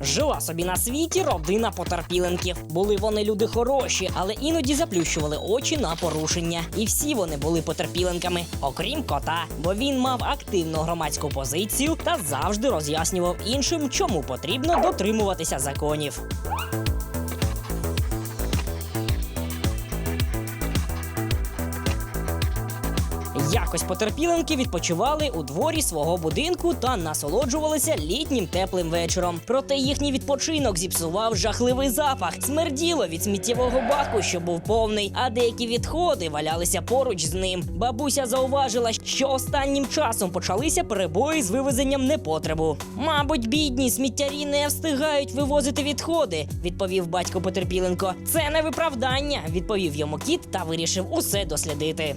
Жила собі на світі родина потерпіленків. Були вони люди хороші, але іноді заплющували очі на порушення. І всі вони були потерпіленками, окрім кота, бо він мав активну громадську позицію та завжди роз'яснював іншим, чому потрібно дотримуватися законів. Якось потерпіленки відпочивали у дворі свого будинку та насолоджувалися літнім теплим вечором. Проте їхній відпочинок зіпсував жахливий запах. Смерділо від сміттєвого баку, що був повний, а деякі відходи валялися поруч з ним. Бабуся зауважила, що останнім часом почалися перебої з вивезенням непотребу. Мабуть, бідні сміттярі не встигають вивозити відходи, відповів батько Потерпіленко. Це не виправдання, відповів йому кіт та вирішив усе дослідити.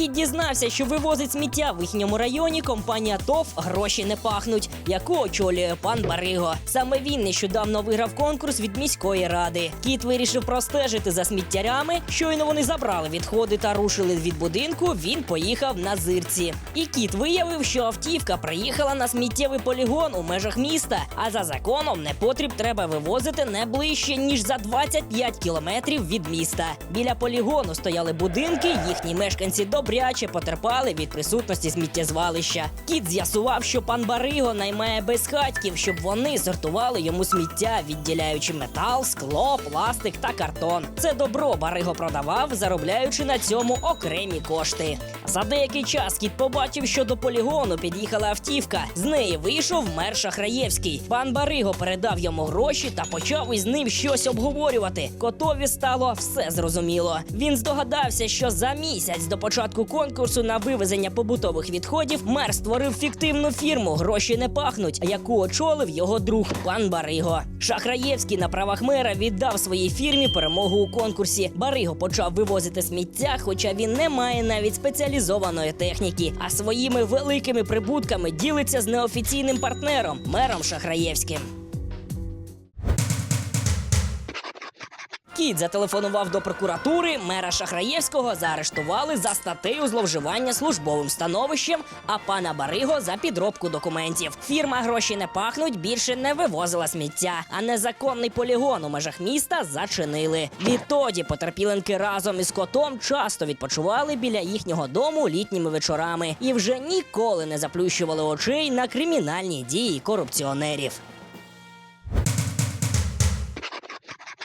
Кіт дізнався, що вивозить сміття в їхньому районі компанія ТОВ гроші не пахнуть, яку очолює пан Бариго. Саме він нещодавно виграв конкурс від міської ради. Кіт вирішив простежити за сміттярями. Щойно вони забрали відходи та рушили від будинку. Він поїхав на зирці. І кіт виявив, що автівка приїхала на сміттєвий полігон у межах міста. А за законом непотріб треба вивозити не ближче ніж за 25 кілометрів від міста. Біля полігону стояли будинки. Їхні мешканці добряче потерпали від присутності сміттєзвалища. Кіт з'ясував, що пан Бариго наймає безхатьків, щоб вони сортували йому сміття, відділяючи метал, скло, пластик та картон. Це добро Бариго продавав, заробляючи на цьому окремі кошти. За деякий час кіт побачив, що до полігону під'їхала автівка. З неї вийшов мер Шахраєвський. Пан Бариго передав йому гроші та почав із ним щось обговорювати. Котові стало все зрозуміло. Він здогадався, що за місяць до початку конкурсу на вивезення побутових відходів мер створив фіктивну фірму Гроші не пахнуть, яку очолив його друг пан Бариго. Шахраєвський на правах мера віддав своїй фірмі перемогу у конкурсі. Бариго почав вивозити сміття, хоча він не має навіть спеціалізованої техніки, а своїми великими прибутками ділиться з неофіційним партнером мером Шахраєвським. Кіт зателефонував до прокуратури. Мера Шахраєвського заарештували за статтею зловживання службовим становищем, а пана Бариго за підробку документів. Фірма гроші не пахнуть більше не вивозила сміття, а незаконний полігон у межах міста зачинили. Відтоді потерпіленки разом із котом часто відпочивали біля їхнього дому літніми вечорами і вже ніколи не заплющували очей на кримінальні дії корупціонерів.